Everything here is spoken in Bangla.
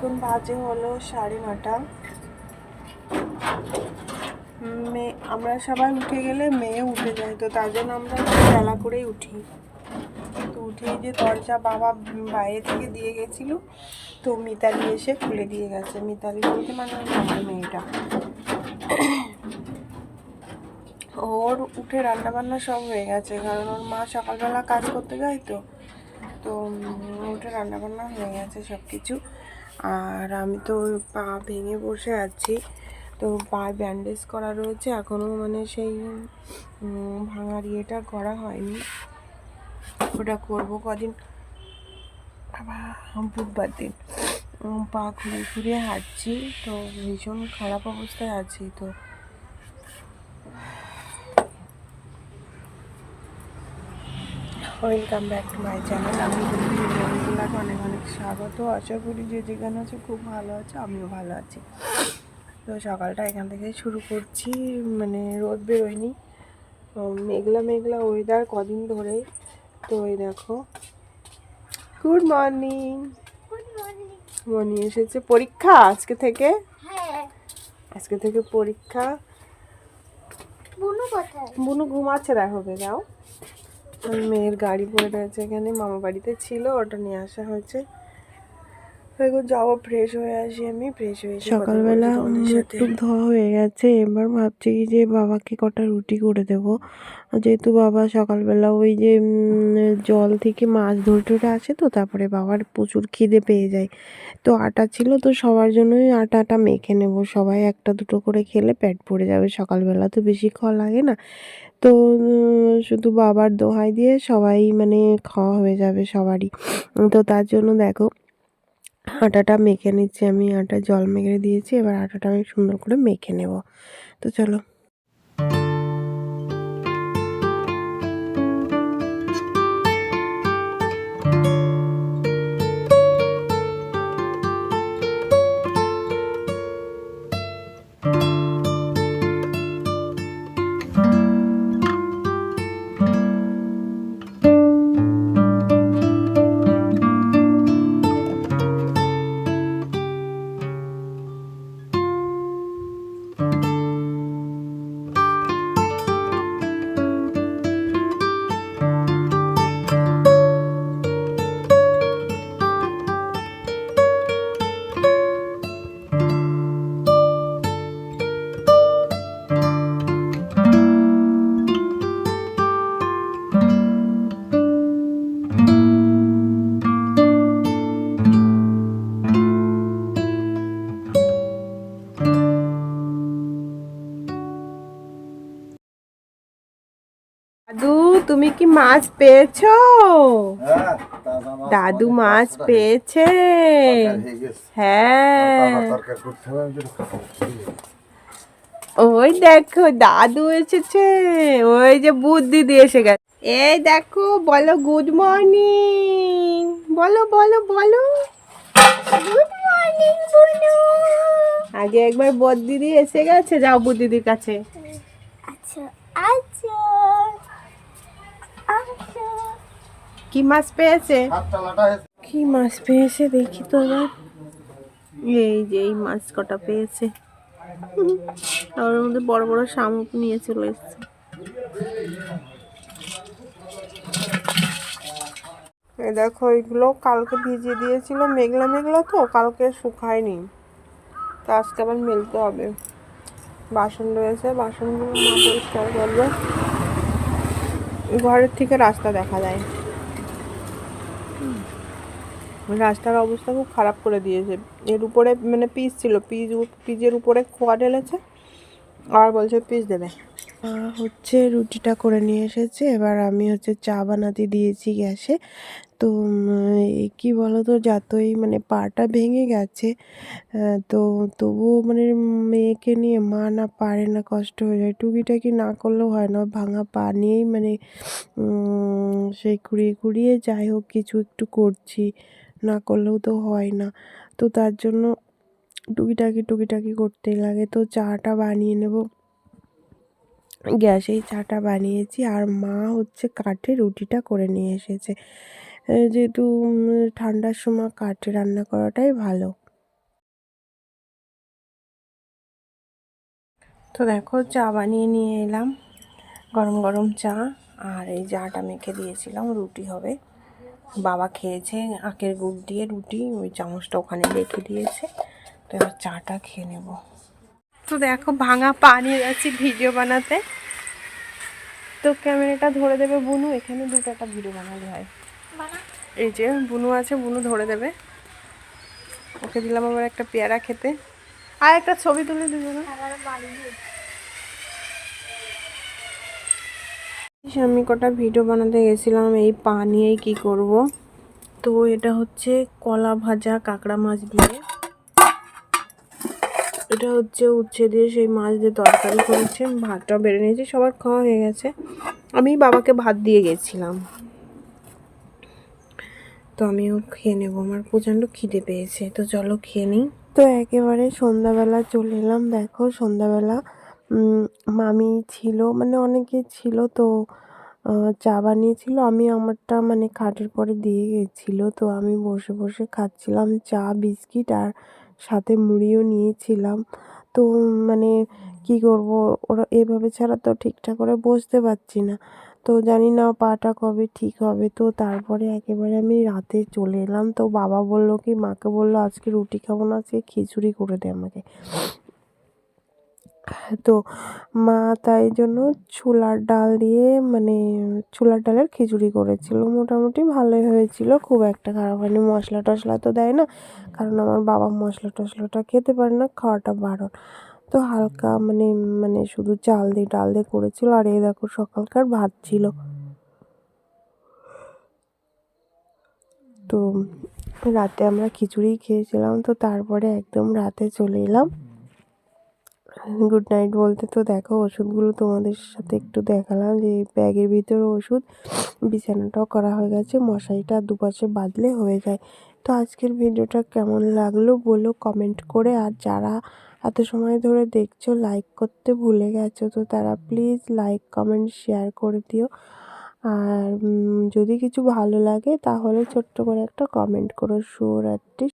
এখন বাজে হলো সাড়ে নটা। মেয়ে আমরা সবাই উঠে গেলে মেয়ে উঠে যায়, তো তার জন্য আমরা বেলা করেই উঠি। তো উঠে যে দরজা বাবা বাইরে থেকে দিয়ে গেছিল, তো মিতালি এসে খুলে দিয়ে গেছে। মিতালি বলতে মানে মামার মেয়েটা। ওর উঠে রান্না বান্না সব হয়ে গেছে, কারণ ওর মা সকালবেলা কাজ করতে যায় তো তো উঠে রান্না বান্না হয়ে গেছে সব কিছু আর আমি তো পা ভেঙে বসে আছি। তো পায়ে ব্যান্ডেজ করা রয়েছে। এখনও মানে সেই ভাঙার ইয়েটা করা হয়নি। ওটা করব কদিন। আবার বুধবার দিন। পা ঘুরে ঘুরে হাঁটছি। তো ভীষণ খারাপ অবস্থায় আছি। তো welcome back to my channel আমি বন্ধুগুলাকে অনেক অনেক স্বাগত। আশা করি যে যেখানে আছে খুব ভালো আছে আমিও ভালো আছি। তো সকালটা এখান থেকে শুরু করছি। মানে রোদ বেরোয়নি। তো মেঘলা মেঘলা ওয়েদার কদিন ধরে তো এই দেখো। গুড মর্নিং মনি এসেছে। পরীক্ষা আজকে থেকে? হ্যাঁ। আজকে থেকে পরীক্ষা। বুনু কোথায়? বুনু ঘুমাচ্ছে দেখো যাও। মেয়ের গাড়ি পড়ে রয়েছে এখানে মামা বাড়িতে ছিল ওটা নিয়ে আসা হয়েছে। যাব ফ্রেশ হয়ে আসি আমি ফ্রেশ হয়ে সকালবেলা। টুক ধোয়া হয়ে গেছে এবার ভাবছি যে বাবাকে কটা রুটি করে দেব। যেহেতু বাবা সকালবেলা ওই যে জল থেকে মাছ ধরে ধরে আসে তো তারপরে বাবার প্রচুর খিদে পেয়ে যায়। তো আটা ছিল তো সবার জন্যই আটাটা মেখে নেব। সবাই একটা দুটো করে খেলে পেট ভরে যাবে। সকালবেলা তো বেশি খাওয়া লাগে না। তো শুধু বাবার দোহাই দিয়ে সবাই মানে খাওয়া হয়ে যাবে সবারই। তো তার জন্য দেখো, আটাটা মেখে নিচ্ছি আমি, আটা জল মেখে দিয়েছি, এবার আটাটা আমি সুন্দর করে মেখে নেব। তো চলো। তুমি কি মাছ পেয়েছ? দাদু মাছ পেয়েছে। হ্যাঁ ওই দেখো দাদু এসেছে। ওই যে বুদ্ধি দিয়ে এসে গেছে। এই দেখো বলো গুড মর্নিং বলো বলো বলো। গুড মর্নিং বুনু আগে একবার বদ্দি দিয়ে এসে গেছে যাও বুদ্দিদির কাছে। আচ্ছা আচ্ছা আচ্ছা। কি মাছ পেয়েছে? কি মাছ পেয়েছে দেখি তো এবার এই যে এই মাছ কটা পেয়েছে। আর ওর মধ্যে বড় বড় শামুক নিয়ে চলে এসছে। এই দেখো এইগুলো কালকে ভিজিয়ে দিয়েছিল। মেঘলা মেঘলা তো কালকে শুকায়নি। তো আজকে আবার মেলতে হবে। বাসন রয়েছে বাসনগুলো মা পরিষ্কার করবে। ঘরের থেকে রাস্তা দেখা যায়। রাস্তার অবস্থা খুব খারাপ করে দিয়েছে। এর উপরে মানে পিস ছিল পিস পিজের উপরে খোয়া ঢেলেছে। আর বলছে পিস দেবে। হচ্ছে রুটিটা করে নিয়ে এসেছে। এবার আমি হচ্ছে চা বানাতে দিয়েছি গ্যাসে। তো কি বলো তো যতই মানে পাটা ভেঙে গেছে তো তবুও মানে মেয়েকে নিয়ে মা না পারে না কষ্ট হয়ে যায়। টুকিটাকি না করলেও হয় না, ভাঙা পা নিয়েই মানে সেই কুড়িয়ে কুড়িয়ে যাই হোক, কিছু একটু করছি, না করলেও তো হয় না। তো তার জন্য টুকিটাকি টুকিটাকি করতেই লাগে। তো চাটা বানিয়ে নেব। গ্যাসেই চাটা বানিয়েছি আর মা হচ্ছে কাঠে রুটিটা করে নিয়ে এসেছে। যেহেতু ঠান্ডার সময় কাঠে রান্না করাটাই ভালো। তো দেখো, চা বানিয়ে নিয়ে এলাম। গরম গরম চা আর এই চাটা মেখে দিয়েছিলাম, রুটি হবে। বাবা খেয়েছে আখের গুড় দিয়ে রুটি, ওই চামচটা ওখানে রেখে দিয়েছে। তো এবার চাটা খেয়ে নেব। তো দেখো ভাঙা পা নিয়ে যাচ্ছি ভিডিও বানাতে। তো ক্যামেরাটা ধরে দেবে বুনু এখানে দুটো একটা ভিডিও বানালে হয়। এই যে বুনু আছে বুনু ধরে দেবে। ওকে দিলাম আবার একটা পেয়ারা খেতে। আর একটা ছবি তুলে দেবে না? আমি কটা ভিডিও বানাতে গেছিলাম এই পা নিয়েই কী করব? তো এটা হচ্ছে কলা ভাজা কাঁকড়া মাছ দিয়ে। এটা হচ্ছে উচ্ছে দিয়ে সেই মাছ দিয়ে তরকারি করেছে। ভাতটা বেড়ে নিয়েছি, সবার খাওয়া হয়ে গেছে। আমি বাবাকে ভাত দিয়ে গেছিলাম। তো আমিও খেয়ে নেব, আমার প্রচণ্ড খিদে পেয়েছে। তো চলো খেয়ে নিই। তো একেবারে সন্ধ্যাবেলা চলে এলাম। দেখো সন্ধ্যাবেলা মামি ছিল মানে অনেকে ছিল তো চা বানিয়েছিল। আমি আমারটা মানে খাটের পরে দিয়ে গেছিল। তো আমি বসে বসে খাচ্ছিলাম চা, বিস্কিট আর সাথে মুড়িও নিয়েছিলাম। তো মানে কি করব? ওরা এভাবে ছাড়া তো ঠিকঠাক করে বসতে পারছি না। তো জানি না পাটা কবে ঠিক হবে। তো তারপরে একেবারে আমি রাতে চলে এলাম। তো বাবা বলল কি, মাকে বলল আজকে রুটি খাব না, আজকে খিচুড়ি করে দে আমাকে। তো মা তাই জন্য ছোলার ডাল দিয়ে মানে ছোলার ডালের খিচুড়ি করেছিল। মোটামুটি ভালোই হয়েছিল, খুব একটা খারাপ হয়নি। মশলা টশলা তো দেয় না, কারণ আমার বাবা মশলা টশলাটা খেতে পারে না, খাওয়াটা বারণ। তো হালকা মানে মানে শুধু চাল দিয়ে ডাল দিয়ে করেছিল, আর এই দেখো সকালকার ভাত ছিল। তো রাতে আমরা খিচুড়ি খেয়েছিলাম, তো তারপরে একদম রাতে চলে এলাম। গুড নাইট বলতে তো দেখো ওষুধগুলো তোমাদের সাথে একটু দেখালাম যে ব্যাগের ভিতরে ওষুধ, বিছানাটাও করা হয়ে গেছে, মশারিটা দুপাশে বাঁধলে হয়ে যায়। তো আজকের ভিডিওটা কেমন লাগল বলো কমেন্ট করে, আর যারা এত সময় ধরে দেখছ লাইক করতে ভুলে গেছো, তো তারা প্লিজ লাইক, কমেন্ট, শেয়ার করে দিও। আর যদি কিছু ভালো লাগে তাহলে ছোট্ট করে একটা কমেন্ট করো শুভরাত্রি